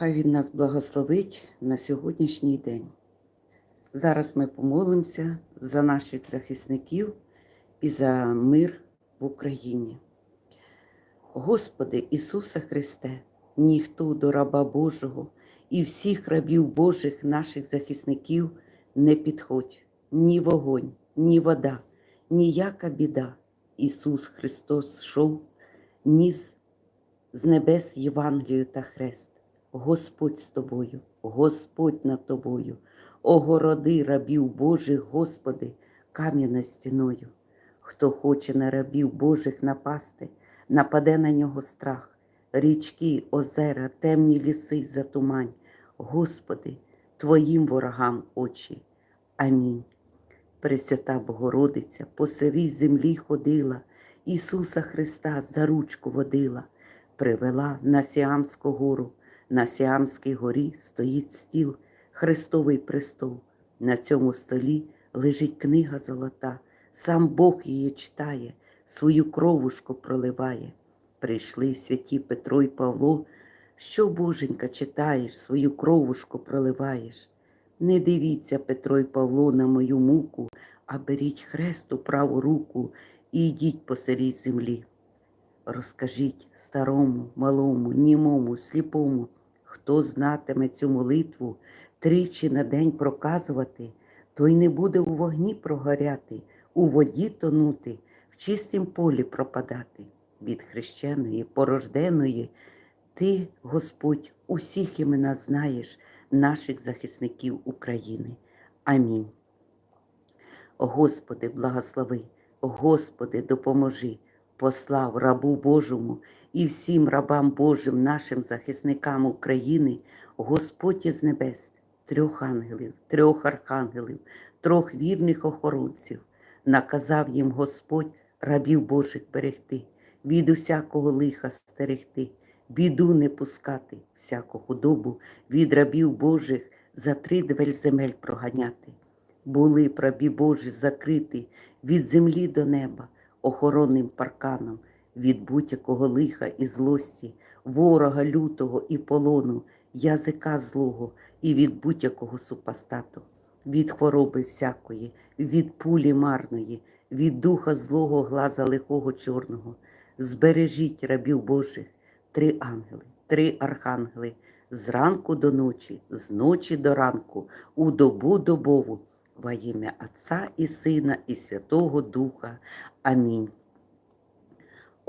Хай Він нас благословить на сьогоднішній день. Зараз ми помолимося за наших захисників і за мир в Україні. Господи Ісусе Христе, ніхто до раба Божого і всіх рабів Божих наших захисників не підходь, ні вогонь, ні вода, ніяка біда. Ісус Христос шов, ніс з небес Євангелію та хрест. Господь з тобою, Господь над тобою, огороди рабів Божих, Господи, кам'яна стіною. Хто хоче на рабів Божих напасти, нападе на нього страх, річки, озера, темні ліси затумань. Господи, Твоїм ворогам очі. Амінь. Пресвята Богородиця по сирій землі ходила, Ісуса Христа за ручку водила, привела на Сіамську гору, на Сіамській горі стоїть стіл, Христовий престол. На цьому столі лежить книга золота, сам Бог її читає, свою кровушку проливає. Прийшли святі Петро і Павло, що боженька читаєш, свою кровушку проливаєш. Не дивіться, Петро і Павло, на мою муку, а беріть хрест у праву руку і йдіть по сирій землі. Розкажіть старому, малому, німому, сліпому, хто знатиме цю молитву тричі на день проказувати, той не буде у вогні прогоряти, у воді тонути, в чистім полі пропадати. Від хрещеної, порожденої, ти, Господь, усіх імена знаєш, наших захисників України. Амінь. Господи, благослови, Господи, допоможи, послав рабу Божому і всім рабам Божим, нашим захисникам України, Господь із небес, трьох ангелів, трьох архангелів, трьох вірних охоронців, наказав їм Господь рабів Божих берегти, від усякого лиха стерегти, біду не пускати, всяку худобу від рабів Божих за три двель земель проганяти. Були б рабі Божі закриті від землі до неба, охоронним парканом, від будь-якого лиха і злості, ворога лютого і полону, язика злого і від будь-якого супостату, від хвороби всякої, від пулі марної, від духа злого глаза лихого чорного. Збережіть рабів Божих, три ангели, три архангели, з ранку до ночі, з ночі до ранку, у добу добову, во ім'я Отця і Сина, і Святого Духа. Амінь.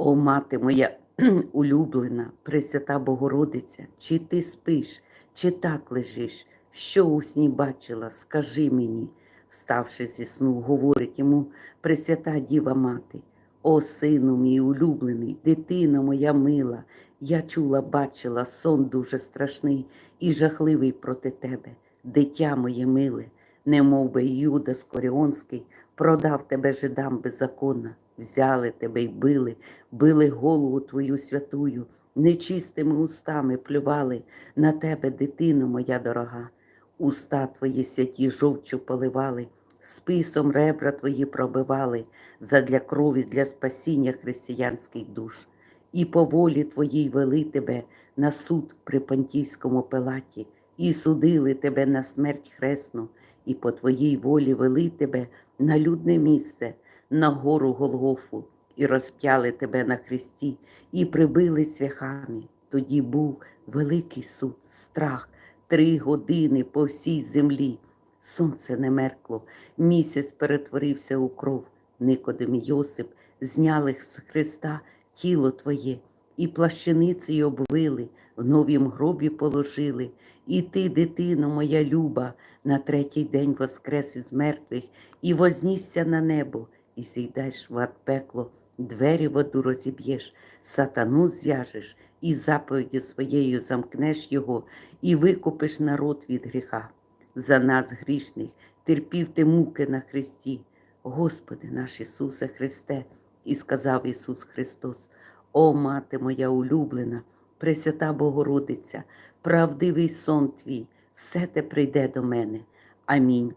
О, мати моя улюблена, Пресвята Богородиця, чи ти спиш, чи так лежиш, що у сні бачила, скажи мені, вставши зі сну, говорить йому Пресвята Діва Мати. О, сину мій улюблений, дитино моя мила, я чула, бачила сон дуже страшний і жахливий проти тебе, дитя моє миле, немов би Юда Скоріонський продав тебе жидам беззаконно, взяли тебе й били, били голову твою святую, нечистими устами плювали на тебе, дитино моя дорога, уста твої святі жовчу поливали списом ребра твої пробивали задля крові для спасіння християнських душ, і по волі твоїй вели тебе на суд при Понтійському палаті, і судили тебе на смерть хресну, і по твоїй волі вели тебе на людне місце, на гору Голгофу, і розп'яли тебе на хресті, і прибили цвяхами. Тоді був великий суд, страх, три години по всій землі. Сонце не меркло, місяць перетворився у кров. Никодим Йосип зняли з Христа тіло Твоє, і плащаниці обвили, в новім гробі положили. І ти, дитино моя люба, на третій день воскрес із мертвих, і вознісся на небо, і зійдеш в ад пекло, двері воду розіб'єш, сатану зв'яжеш, і заповіді своєю замкнеш його, і викупиш народ від гріха за нас грішних, терпів ти муки на Христі. Господи наш Ісусе Христе, і сказав Ісус Христос: О, мати моя улюблена, Пресвята Богородиця, правдивий сон твій, все те прийде до мене. Амінь.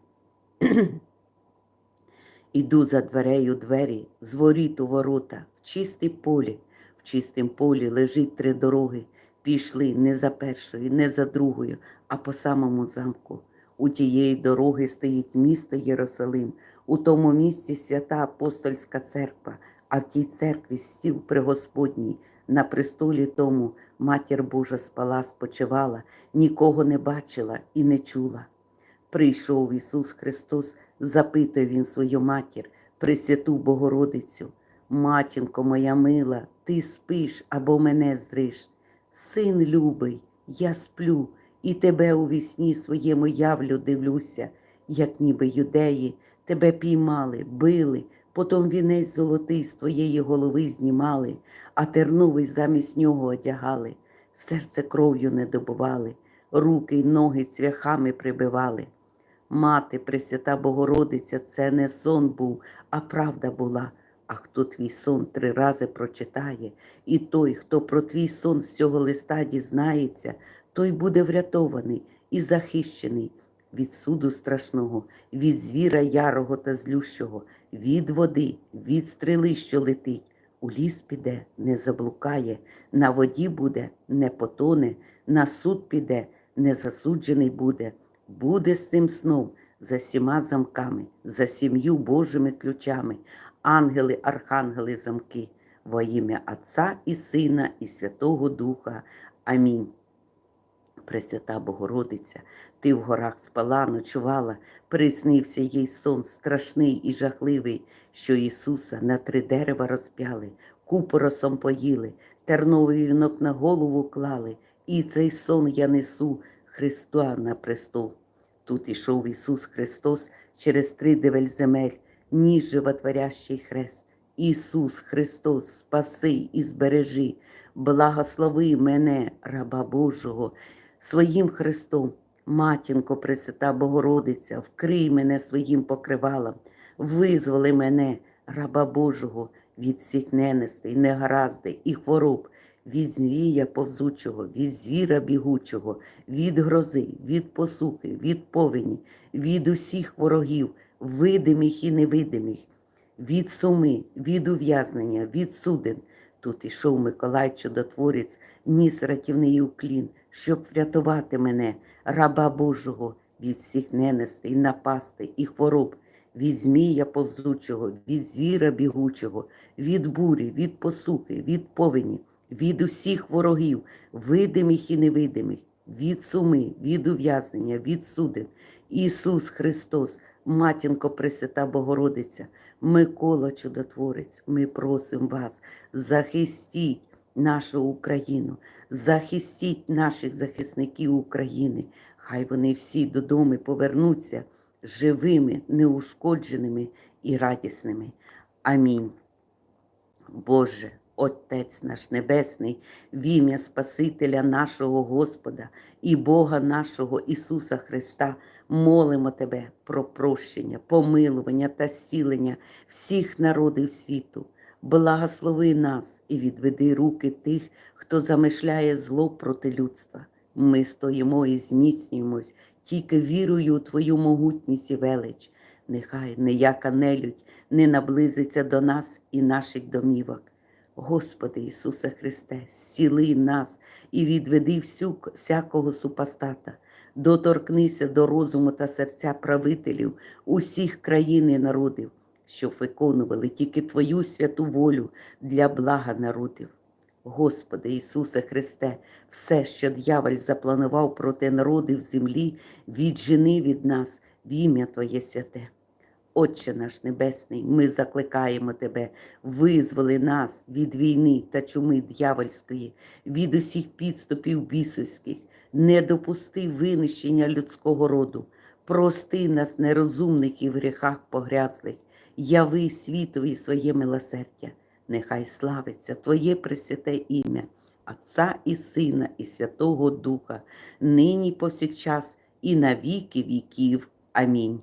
Іду за дверею двері, з воріт у ворота, в чистій полі, в чистім полі лежить три дороги, Пішли не за першою, не за другою, а по самому замку. У тієї дороги стоїть місто Єрусалим, у тому місці свята апостольська церква, а в тій церкві стіл пригосподній. На престолі тому матір Божа спала, спочивала, нікого не бачила і не чула. Прийшов Ісус Христос, запитує Він свою матір, Пресвяту Богородицю. Матінко моя мила, ти спиш або мене зриш. Син любий, я сплю, і тебе у вісні своєму явлю дивлюся, як ніби юдеї тебе піймали, били, потім вінець золотий з твоєї голови знімали, а терновий замість нього одягали, серце кров'ю не добували, руки й ноги цвяхами прибивали. Мати, Пресвята Богородиця, це не сон був, а правда була. А хто твій сон три рази прочитає, і той, хто про твій сон з цього листа дізнається, той буде врятований і захищений від суду страшного, від звіра ярого та злющого, від води, від стріли, що летить. У ліс піде, не заблукає, на воді буде, не потоне, на суд піде, не засуджений буде. Буде з цим сном за сіма замками, за сім'ю Божими ключами, ангели, архангели, замки, во ім'я Отця і Сина, і Святого Духа. Амінь. Пресвята Богородиця, ти в горах спала, ночувала, приснився їй сон страшний і жахливий, що Ісуса на три дерева розп'яли, купоросом поїли, терновий вінок на голову клали, і цей сон я несу Христа на престол. Тут ішов Ісус Христос через три девель земель, ніж животворящий хрест. Ісус Христос, спаси і збережи, благослови мене, раба Божого, своїм Христом, матінко Пресвята Богородиця, вкрий мене своїм покривалом, визволи мене, раба Божого, від всіх ненестей, негаразди і хвороб, від змія повзучого, від звіра бігучого, від грози, від посухи, від повені, від усіх ворогів, видимих і невидимих, від суми, від ув'язнення, від суден. Тут ішов Миколай Чудотворець, ніс ратівний уклін, щоб врятувати мене, раба Божого, від всіх ненестей, напастей і хвороб, від змія повзучого, від звіра бігучого, від бурі, від посухи, від повені, від усіх ворогів, видимих і невидимих, від суми, від ув'язнення, від суден. Ісус Христос, матінко Пресвята Богородиця, Микола Чудотворець, ми просимо вас, захистіть нашу Україну, захистіть наших захисників України. Хай вони всі додому повернуться живими, неушкодженими і радісними. Амінь. Боже, Отець наш Небесний, в ім'я Спасителя нашого Господа і Бога нашого Ісуса Христа, молимо Тебе про прощення, помилування та зцілення всіх народів світу. Благослови нас і відведи руки тих, хто замишляє зло проти людства. Ми стоїмо і зміцнюємось тільки вірою у Твою могутність і велич. Нехай ніяка нелюдь не наблизиться до нас і наших домівок. Господи Ісусе Христе, зціли нас і відведи всю, всякого супостата, доторкнися до розуму та серця правителів усіх країн і народів, щоб виконували тільки Твою святу волю для блага народів. Господи Ісусе Христе, все, що дьяволь запланував проти народів землі, віджени від нас в ім'я Твоє святе. Отче наш Небесний, ми закликаємо Тебе, визволи нас від війни та чуми дьявольської, від усіх підступів бісовських, не допусти винищення людського роду, прости нас, нерозумних і в гріхах погрязлих, яви світові своє милосердя, нехай славиться Твоє пресвяте ім'я, Отця і Сина, і Святого Духа, нині повсякчас і на віки віків. Амінь.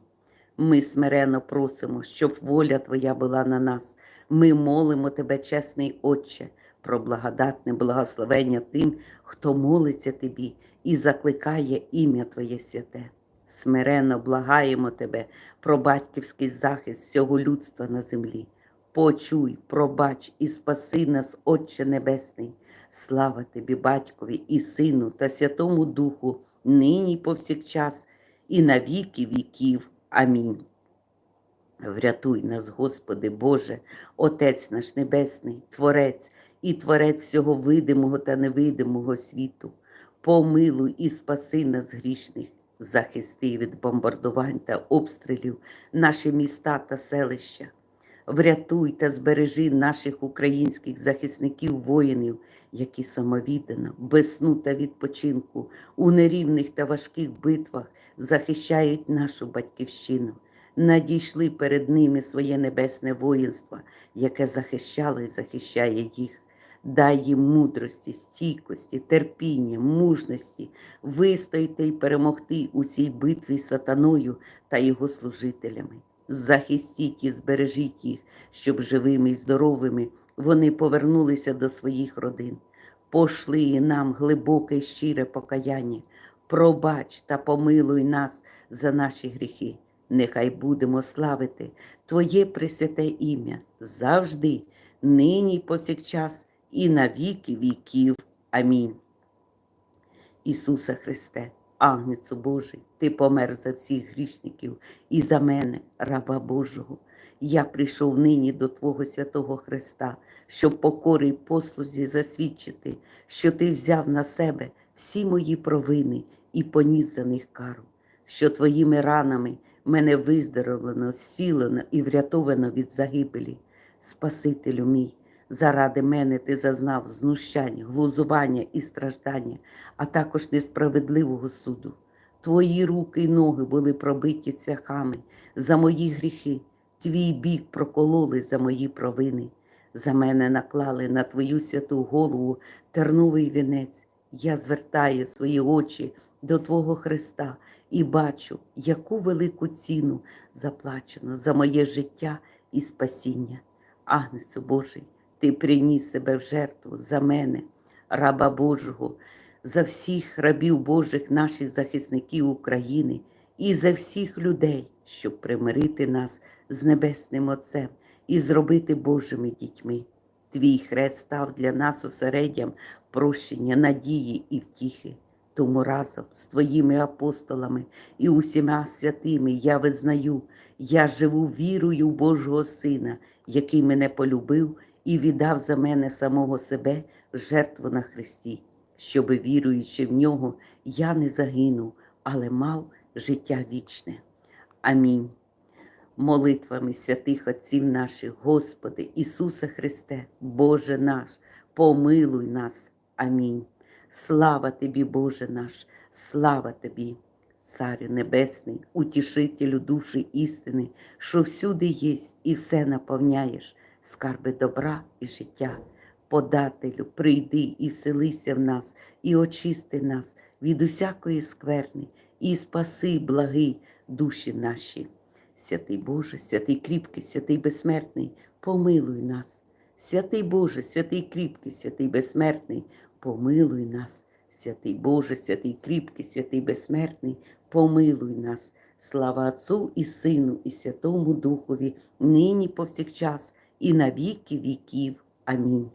Ми смиренно просимо, щоб воля Твоя була на нас. Ми молимо Тебе, чесний Отче, про благодатне благословення тим, хто молиться Тобі і закликає ім'я Твоє святе. Смиренно благаємо Тебе про батьківський захист всього людства на землі. Почуй, пробач і спаси нас, Отче Небесний, Слава тобі, Батькові і Сину та Святому Духу, нині повсякчас, і на віки віків. Амінь. Врятуй нас, Господи Боже, Отець наш Небесний, Творець і Творець всього видимого та невидимого світу. Помилуй і спаси нас грішних, захисти від бомбардувань та обстрілів наші міста та селища. Врятуй та збережи наших українських захисників воїнів, які самовіддано, без сну та відпочинку, у нерівних та важких битвах захищають нашу батьківщину. Надійшли перед ними своє небесне воїнство, яке захищало і захищає їх. Дай їм мудрості, стійкості, терпіння, мужності, вистояти і перемогти у цій битві сатаною та його служителями. Захистіть і збережіть їх, щоб живими і здоровими вони повернулися до своїх родин. Пошли і нам глибоке й щире покаяння, пробач та помилуй нас за наші гріхи. Нехай будемо славити Твоє пресвяте ім'я завжди, нині й повсякчас, і на віки віків. Амінь. Ісусе Христе, Агнецю Божий, Ти помер за всіх грішників і за мене, раба Божого. Я прийшов нині до Твого святого Христа, щоб покори й послузі засвідчити, що Ти взяв на себе всі мої провини і поніс за них кару, що Твоїми ранами мене виздоровлено, зцілено і врятовано від загибелі. Спасителю мій, заради мене ти зазнав знущань, глузування і страждання, а також несправедливого суду. Твої руки й ноги були пробиті цвяхами за мої гріхи, твій бік прокололи за мої провини. За мене наклали на твою святу голову терновий вінець. Я звертаю свої очі до Твого Христа і бачу, яку велику ціну заплачено за моє життя і спасіння. Агнецю Божий, Ти приніс себе в жертву за мене, раба Божого, за всіх рабів Божих, наших захисників України і за всіх людей, щоб примирити нас з Небесним Отцем і зробити Божими дітьми. Твій хрест став для нас осереддям прощення, надії і втіхи. Тому разом з твоїми апостолами і усіма святими я визнаю, я живу вірою в Божого Сина, який мене полюбив і віддав за мене самого себе в жертву на Христі, щоби, віруючи в нього, я не загинув, але мав життя вічне. Амінь. Молитвами святих Отців наших, Господи, Ісусе Христе, Боже наш, помилуй нас. Амінь. Слава тобі, Боже наш, слава тобі, Царю Небесний, утішителю душі істини, що всюди єсть і все наповняєш, скарби добра і життя. Подателю, прийди і вселися в нас, і очисти нас від усякої скверни, і спаси, благий душі наші. Святий Боже, святий кріпкий, святий безсмертний, помилуй нас. Святий Боже, святий кріпкий, святий безсмертний, помилуй нас. Святий Боже, святий кріпкий, святий безсмертний, помилуй нас. Слава Отцу і Сину, і Святому Духові, нині повсякчас, і на віки віків. Амінь.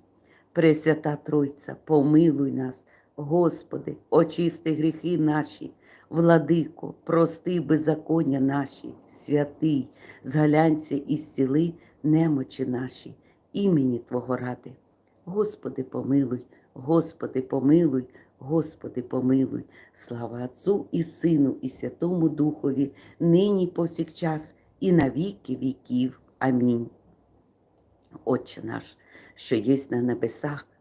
Пресвята Тройця, помилуй нас, Господи, очисти гріхи наші, владико, прости беззаконня наші, святий, зглянься і зціли немочі наші, імені Твого ради. Господи, помилуй, Господи, помилуй, Господи, помилуй, слава Отцу і Сину, і Святому Духові, нині повсякчас, і на віки віків. Амінь. Отче наш, що єсть на небесах,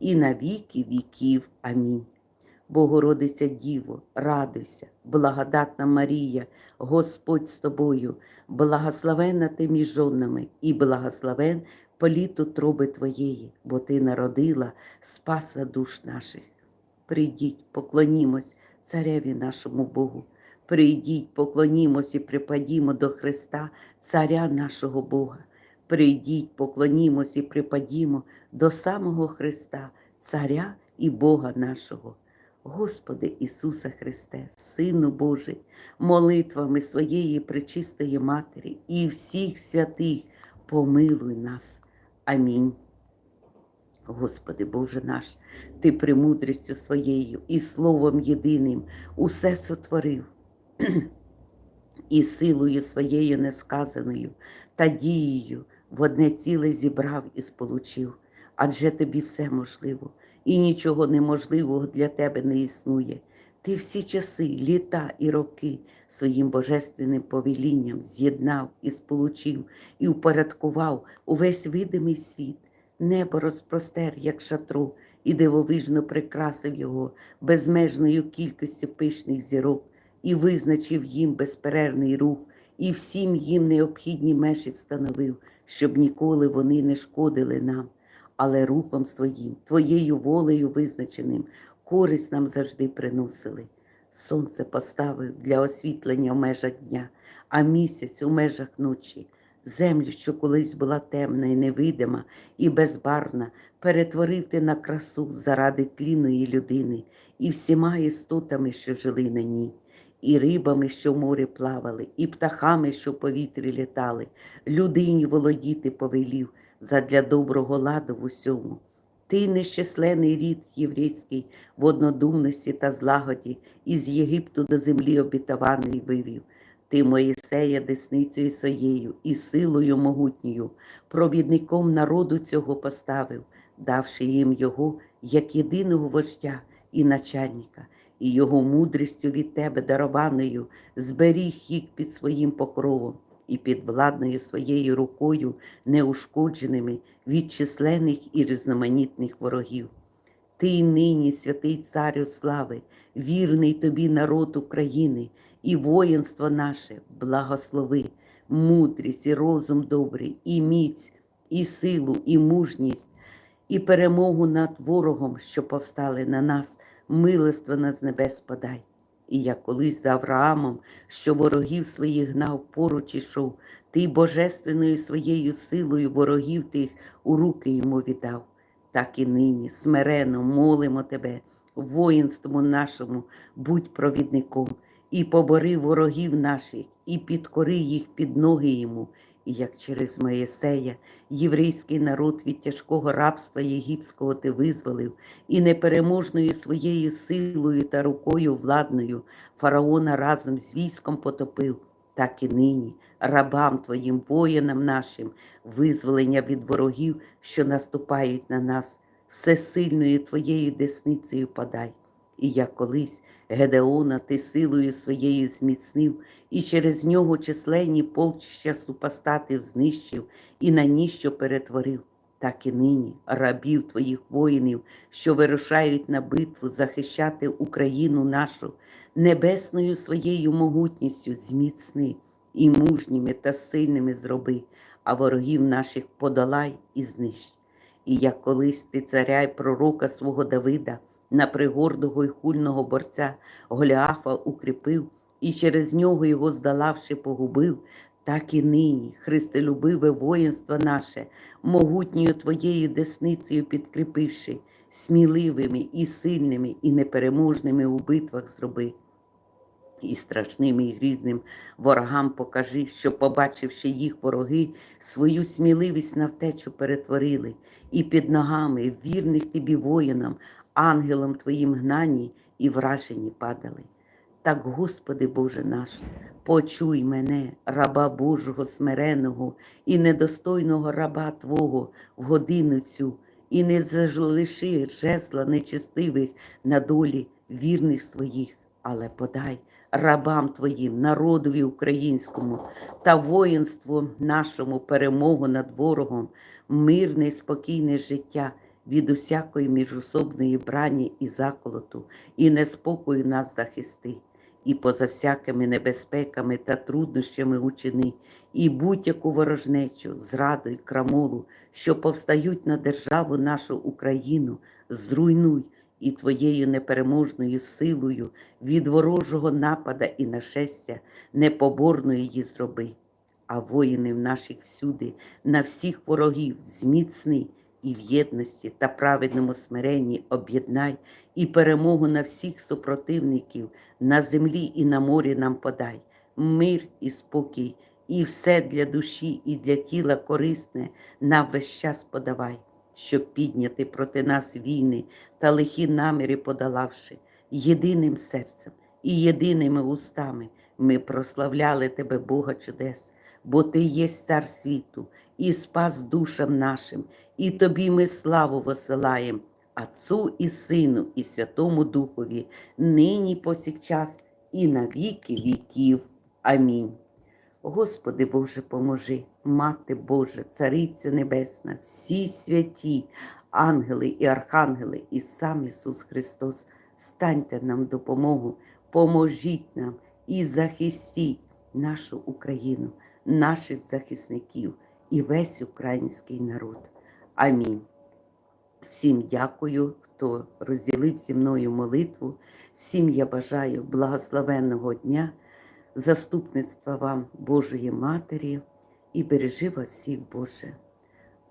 і на віки віків. Амінь. Богородиця Діво, радуйся, благодатна Марія, Господь з тобою, благословенна ти між жонами, і благословен політ утроби Твоєї, бо Ти народила Спаса душ наших. Прийдіть, поклонімось цареві нашому Богу. Прийдіть, поклонімось і припадімо до Христа, Царя нашого Бога. Прийдіть, поклонімось і припадімо до самого Христа, Царя і Бога нашого. Господи Ісусе Христе, Сину Божий, молитвами своєї пречистої Матері і всіх святих, помилуй нас. Амінь. Господи Боже наш, Ти премудрістю своєю і Словом єдиним усе сотворив, і силою своєю несказаною та дією в одне ціле зібрав і сполучив. Адже тобі все можливо, і нічого неможливого для тебе не існує. Ти всі часи, літа і роки своїм божественним повелінням з'єднав і сполучив, і упорядкував увесь видимий світ. Небо розпростер, як шатру, і дивовижно прикрасив його безмежною кількістю пишних зірок, і визначив їм безперервний рух, і всім їм необхідні межі встановив, щоб ніколи вони не шкодили нам, але рухом своїм, твоєю волею визначеним, користь нам завжди приносили. Сонце поставив для освітлення в межах дня, а місяць у межах ночі. Землю, що колись була темна і невидима, і безбарна, перетворив ти на красу заради тлінної людини, і всіма істотами, що жили на ній, і рибами, що в морі плавали, і птахами, що в повітрі літали, людині володіти повелів задля доброго ладу в усьому. Ти нещисленний рід єврейський в однодумності та злагоді із Єгипту до землі обітованої вивів. Ти Моїсея десницею своєю і силою могутньою, провідником народу цього поставив, давши їм його як єдиного вождя і начальника, і його мудрістю від тебе дарованою зберіг їх під своїм покровом і під владною своєю рукою, неушкодженими від численних і різноманітних ворогів. Ти нині, святий царю слави, вірний тобі народ України і воїнство наше, благослови, мудрість і розум добрий, і міць, і силу, і мужність, і перемогу над ворогом, що повстали на нас, милостивно з небес подай. І як колись за Авраамом, що ворогів своїх гнав поруч ішов, ти божественною своєю силою ворогів тих у руки йому віддав. Так і нині смирено молимо тебе, воїнству нашому, будь провідником, і побори ворогів наших, і підкори їх під ноги йому, і як через Моєсея єврейський народ від тяжкого рабства єгипського ти визволив, і непереможною своєю силою та рукою владною фараона разом з військом потопив. Так і нині, рабам твоїм воїнам нашим, визволення від ворогів, що наступають на нас, всесильною твоєю десницею подай. І як колись Гедеона ти силою своєю зміцнив, і через нього численні полчища супостатів знищив, і на ніщо перетворив. Так і нині рабів твоїх воїнів, що вирушають на битву захищати Україну нашу, небесною своєю могутністю зміцни і мужніми та сильними зроби, а ворогів наших подолай і знищ. І як колись ти царя й пророка свого Давида на пригордого й хульного борця. Голіафа укріпив, і через нього його здолавши погубив, так і нині, Христолюбиве воїнство наше, могутньою твоєю десницею підкріпивши, сміливими і сильними, і непереможними у битвах зроби. І страшним і грізним ворогам покажи, що, побачивши їх вороги, свою сміливість на втечу перетворили, і під ногами вірних тобі воїнам, ангелам твоїм гнані і вражені падали. Так, Господи Боже наш, почуй мене, раба Божого смиреного і недостойного раба Твого в годину цю, і не залиши жезла нечестивих на долі вірних своїх, але подай рабам Твоїм, народові українському та воїнству нашому перемогу над ворогом, мирне і спокійне життя від усякої міжособної брані і заколоту, і неспокою нас захисти, і поза всякими небезпеками та труднощами учини, і будь-яку ворожнечу, зраду й крамолу, що повстають на державу нашу Україну, зруйнуй і Твоєю непереможною силою від ворожого напада і нашестя непоборною її зроби. А воїнів наших всюди, на всіх ворогів зміцни і в єдності та праведному смиренні об'єднай, і перемогу на всіх супротивників на землі і на морі нам подай, мир і спокій, і все для душі і для тіла корисне нам весь час подавай, щоб підняти проти нас війни та лихі наміри подолавши, єдиним серцем і єдиними устами ми прославляли Тебе, Бога чудес, бо Ти є цар світу і спас душам нашим, і Тобі ми славу посилаєм, Отцу і Сину, і Святому Духові, нині повсякчас і на віки віків. Амінь. Господи Боже, поможи, Мати Божа, Цариця Небесна, всі святі, ангели і архангели, і сам Ісус Христос, станьте нам допомогу, поможіть нам і захистіть нашу Україну, наших захисників і весь український народ. Амінь. Всім дякую, хто розділив зі мною молитву. Всім я бажаю благословенного дня, заступництва вам Божої Матері і бережи вас всіх, Боже.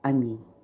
Амінь.